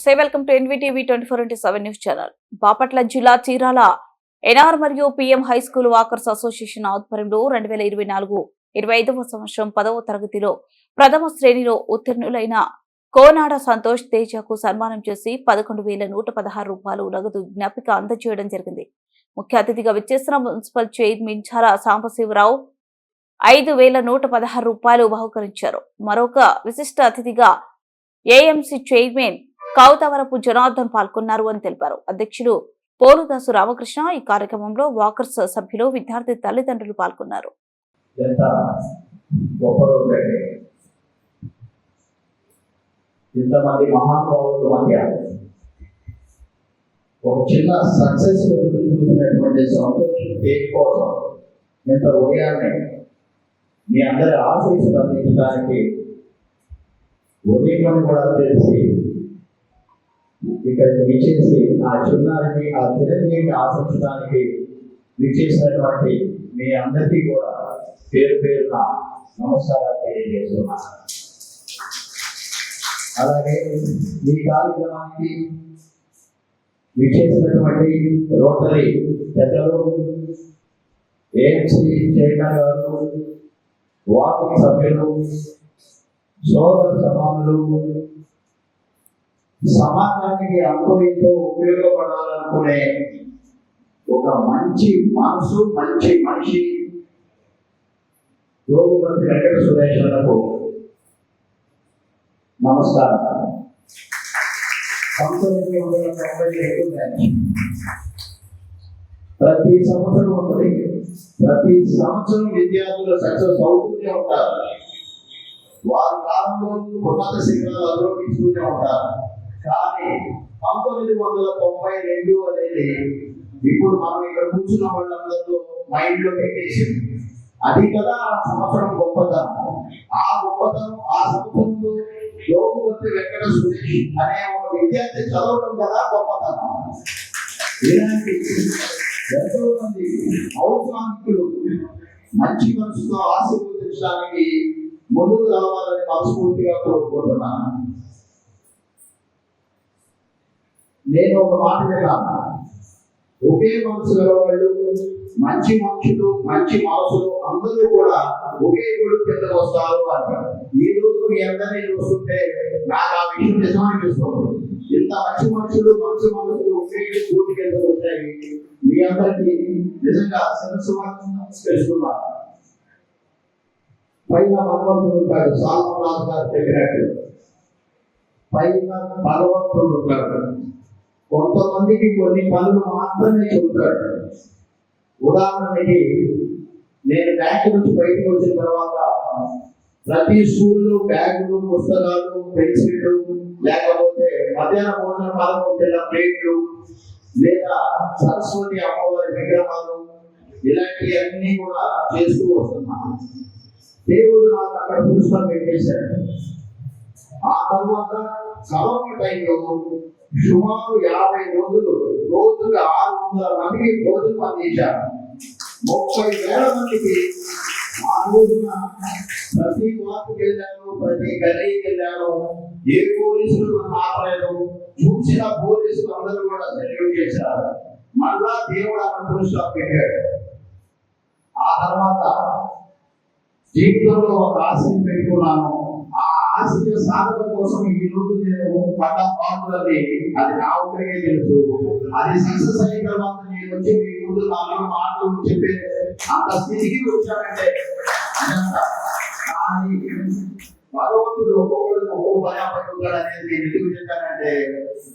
నమస్తే welcome to NVTV twenty four into seven news channel. Bapatla జిల్లా Chirala NR మరియు PM high school walkers association ఆధ్వర్యంలో రెండు వేల ఇరవై నాలుగు ఇరవై ఐదవ సంవత్సరం పదవ తరగతిలో ప్రథమ శ్రేణిలో ఉత్తీర్ణులైన కోనాడ సంతోష్ తేజకు సన్మానం చేసి పదకొండు వేల నూట పదహారు రూపాయలు నగదు జ్ఞాపిక అందజేయడం జరిగింది. ముఖ్య అతిథిగా విచ్చేసిన మున్సిపల్ చైర్మన్ ఝారా సాంబశివరావు ఐదు వేల నూట పదహారు రూపాయలు బహుకరించారు. మరొక విశిష్ట అతిథిగా ఏఎంసీ చైర్మన్ కౌతవరపు జనార్దన్ పాల్గొన్నారు అని తెలిపారు. అధ్యక్షుడు పోలుదాసు రామకృష్ణ ఈ కార్యక్రమంలో వాకర్స్ సభ్యులు విద్యార్థి తల్లిదండ్రులు పాల్గొన్నారు. ఇంతమంది మహానుభావుల మధ్య ఒక చిన్న సక్సెస్ చూసినటువంటి సంతోషం దేని కోసం ఇంత ఉదయాన్నే మీ అందరి ఆశీస్సులు అందించడానికి ఉదయం కూడా తెలిసి ఇక్కడ విచ్చేసి ఆ చిన్నారికి ఆ చిరంజీవిని ఆశించడానికి విచ్చేసినటువంటి మీ అందరికీ కూడా పేరు పేరున నమస్కారాలు తెలియజేస్తున్నాను. అలాగే ఈ కార్యక్రమానికి విచ్చేసినటువంటి రోటరీ పెద్దలు ఏఎంసీ చైర్మన్ గారు వాకింగ్ సభ్యులు సోదర సమానులు సమాజానికి అనుభవంతో ఉపయోగపడాలనుకునే ఒక మంచి మనసు మంచి మనిషి యోగపతి వెంకట సురేశ్వరకు. నమస్కారం. పంతొమ్మిది వందల తొంభై ఏడు బ్యాచ్. ప్రతి సంవత్సరం ఉంటుంది. ప్రతి సంవత్సరం విద్యార్థులు సక్సెస్ అవుతూనే ఉంటారు. వారి కాలంలో ఉన్నత శిఖరాలు అధిరోహిస్తూనే ఉంటారు. కానీ పంతొమ్మిది వందల తొంభై రెండు అనేది ఇప్పుడు మనం ఇక్కడ కూర్చున్న వాళ్ళందరితో మైండ్లో పెట్టేసింది అది కదా ఆ సంవత్సరం గొప్పతనం. ఆ గొప్పతనం ఆ సంవత్సరంలో యోగవతి వెంకట సురేష్ అనే ఒక విద్యార్థి చదవడం కదా గొప్పతనం. ఇలాంటి ఎంతో మంది ఔత్సాహికులు మంచి మనసుతో ఆశీర్వదించడానికి ముందుకు రావాలని మనస్ఫూర్తిగా కోరుకుంటున్నాను. నేను ఒక మాట విన్నాను ఒకే మనసు గలవాళ్ళు మంచి మనుషులు మంచి మనసులు అందరూ కూడా ఒకే గుడి కిందకు వస్తారు అంటారు. ఈ రోజు మీ అందరినీ చూస్తుంటే నాకు ఆ విషయం నిజమనిపిస్తుంది ఇంత మంచి మనుషులు మంచి మనుషులు ఒకే గుడి కిందకు వచ్చాయి. మీ అందరికీ నిజంగా శిరస్సు పైన భగవంతుడు ఉంటాడు సాల్మనాథ్ గారు చెప్పినట్టు. పైన భగవంతుడు ఉంటాడు. కొంతమందికి కొన్ని పనులు మాత్రమే చెబుతాడు. ఉదాహరణకి నేను బ్యాంక్ నుంచి బయటకు వచ్చిన తర్వాత ప్రతి స్కూల్లో బ్యాగులు పుస్తకాలు పెన్సిళ్ళు లేకపోతే మధ్యాహ్న భోజన కాలం ఉంటున్న ప్లేట్లు లేదా సరస్వతి అమ్మవారి విగ్రహాలు ఇలాంటివన్నీ కూడా చేస్తూ వస్తున్నాను దేవుడు నాకు అక్కడ పురుషులు పెట్టేశాడు. ఆ తర్వాత కరోనా టైంలో సుమారు యాభై రోజులు రోజులు ఆరు వందల మందికి భోజనం అందించారు. ముప్పై వేల మందికి ఆ రోజున ప్రతి మార్పు వెళ్ళాను ప్రతి గల్లీకి వెళ్ళాను. ఏ పోలీసులు ఆపలేదు. చూసిన పోలీసులు అందరూ కూడా సెల్యూట్ చేశారు. మళ్ళా దేవుడు అక్కడ పురుషులు పెట్టాడు. ఆ తర్వాత జీవితంలో ఒక ఆశయం పెట్టుకున్నాను. ఆశయ సాధన కోసం ఈ రోజు నేను పడ్డ పాటలని అది నా ఒక్కరికే తెలుసు. అది సక్సెస్ అయిన తర్వాత నేను వచ్చి మీ ముందు నాలుగు మాటలు చెప్పే అంత స్థితికి వచ్చానంటే కానీ భగవంతుడు ఒక్కొక్కరికి ఒక్కో భయాపడుతాడు అనేది నేను ఎందుకు చెప్పానంటే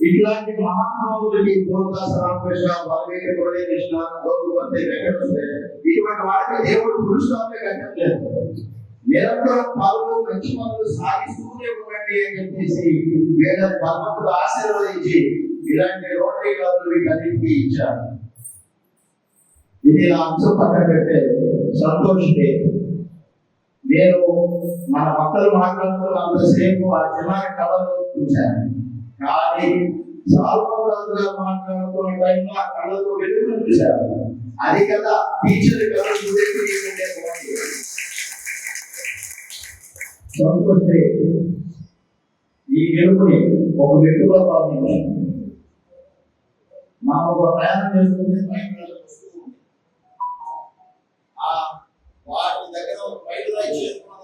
ఇట్లాంటి మహానుభావులకి గోదాస రామకృష్ణ బలవేటి మురళీకృష్ణ గోగుపతి వెంకటేశ్వర ఇటువంటి వాటికి దేవుడు పురుషులే కట్టలేదు నిరంతరం పనులు మంచి పనులు సాగిస్తూనే ఉండండి అని చెప్పేసి వేద భగవంతుడు ఆశీర్వదించి ఇలాంటి రోటరీ క్లబ్లు వీటన్నిటికీ ఇచ్చారు ఇది నా అంశం పక్కన పెట్టే సంతోష్ డే. నేను మన భక్తులు మాట్లాడుతున్నంతసేపు ఆ చిన్నారి కళలో చూశాను. కానీ సాల్మరాజు గారు మాట్లాడుతున్న టైంలో ఆ కళలో వెలుగును చూశాను. అది కదా టీచర్ కళ చూడేది ఏంటంటే సంతోష్ డే ఈ గెలుపుని ఒక వ్యక్తిగా భావించి మనం ఒక ప్రయాణం చేస్తుంటే ప్రయాణాలు వస్తూ ఉంటాయి. ఆ వాటి దగ్గర ఒక బయట చేస్తున్నాం